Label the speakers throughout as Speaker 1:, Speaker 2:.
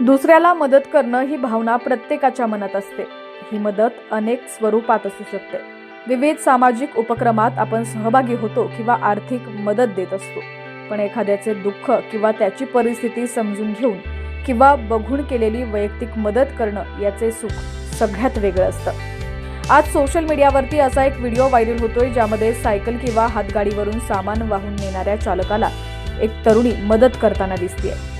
Speaker 1: दुसऱ्याला मदत करणं ही भावना प्रत्येकाच्या मनात असते. ही मदत अनेक स्वरूपात असू शकते. विविध सामाजिक उपक्रमात आपण सहभागी होतो किंवा आर्थिक मदत देत असतो. पण एखाद्याचे दुःख किंवा त्याची परिस्थिती समजून घेऊन किंवा बघून केलेली वैयक्तिक मदत करणं याचे सुख सगळ्यात वेगळं असतं. आज सोशल मीडियावरती असा एक व्हिडिओ व्हायरल होतोय ज्यामध्ये सायकल किंवा हातगाडीवरून सामान वाहून नेणाऱ्या चालकाला एक तरुणी मदत करताना दिसतीये.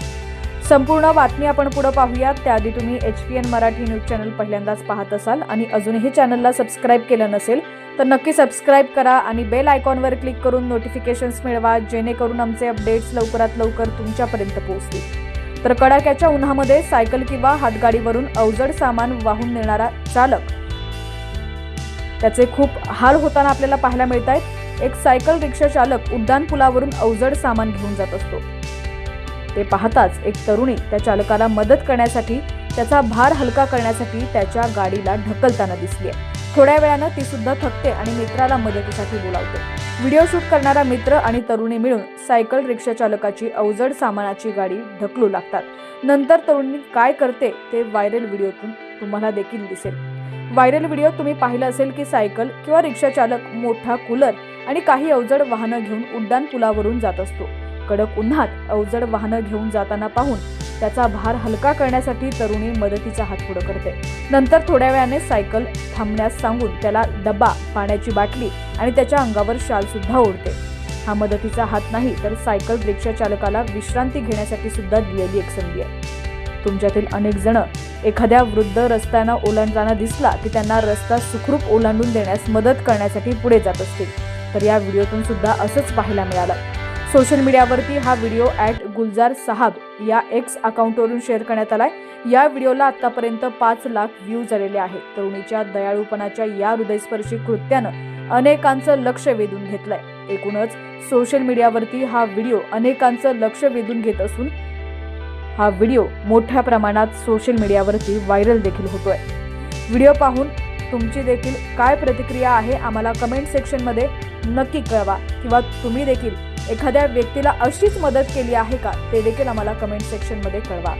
Speaker 1: संपूर्ण बातमी आपण पुढे पाहूयात. त्याआधी तुम्ही H P N Marathi news channel पहिल्यांदाच पाहत असाल आणि अजूनही चॅनलला सबस्क्राईब केलं नसेल तर नक्की सबस्क्राईब करा आणि बेल आयकॉनवर क्लिक करून नोटिफिकेशन्स मिळवा जेणेकरून आमचे अपडेट्स लवकरात लवकर तुमच्यापर्यंत पोहोचतील. तर कडाक्याच्या उन्हामध्ये सायकल किंवा हातगाडीवरून अवजड सामान वाहून नेणारा चालक. त्याचे खूप हाल होताना आपल्याला पाहायला मिळत आहेत एक सायकल रिक्षा चालक उड्डाण पुलावरून अवजड सामान घेऊन जात असतो. ते पाहताच एक तरुणी त्या चालकाला मदत करण्यासाठी त्याचा भार हलका करण्यासाठी त्याच्या गाडीला ढकलताना दिसली थोड्या वेळानं ती सुद्धा थकते आणि मित्राला मदतीसाठी बोलावते. व्हिडिओ शूट करणारा मित्र आणि तरुणी मिळून सायकल रिक्षा चालकाची अवजड सामानाची गाडी ढकलू लागतात. नंतर तरुणी काय करते ते व्हायरल व्हिडिओतून तुम्हाला देखील दिसेल. व्हायरल व्हिडिओ तुम्ही पाहिलं असेल की सायकल किंवा रिक्षा चालक मोठा कूलर आणि काही अवजड वाहनं घेऊन उड्डाण पुलावरून जात असतो. कडक उन्हात अवजड वाहनं घेऊन जाताना पाहून त्याचा भार हलका करण्यासाठी तरुणी मदतीचा हात पुढे करते. नंतर थोड्या वेळाने सायकल थांबण्यास सांगून त्याला डबा पाण्याची बाटली आणि त्याच्या अंगावर शाल सुद्धा ओढते. हा मदतीचा हात नाही तर सायकल रिक्षा चालकाला विश्रांती घेण्यासाठी सुद्धा दिलेली एक संधी आहे. तुमच्यातील अनेक जण एखाद्या वृद्ध रस्त्यानं ओलांडताना दिसला की त्यांना रस्ता सुखरूप ओलांडून देण्यास मदत करण्यासाठी पुढे जात असतील. तर या व्हिडिओतून सुद्धा असंच पाहायला मिळालं. सोशल मीडियावरती हा व्हिडिओ ॲट गुलजार साहब या एक्स अकाउंटवरून शेअर करण्यात आलाय. या व्हिडिओला आतापर्यंत पाच लाख व्ह्यू आलेले आहेत. तरुणीच्या दयाळूपणाच्या या हृदयस्पर्शी कृत्यानं अनेकांचं लक्ष वेधून घेतलंय. एकूणच सोशल मीडियावरती हा व्हिडिओ अनेकांचं लक्ष वेधून घेत असून हा व्हिडिओ मोठ्या प्रमाणात सोशल मीडियावरती व्हायरल देखील होतोय. व्हिडिओ पाहून तुमची देखील काय प्रतिक्रिया आहे आम्हाला कमेंट सेक्शनमध्ये नक्की कळवा किंवा तुम्ही देखील एखाद्या व्यक्तीला अशीच मदत केली आहे का ते देखील आम्हाला कमेंट सेक्शनमध्ये कळवा.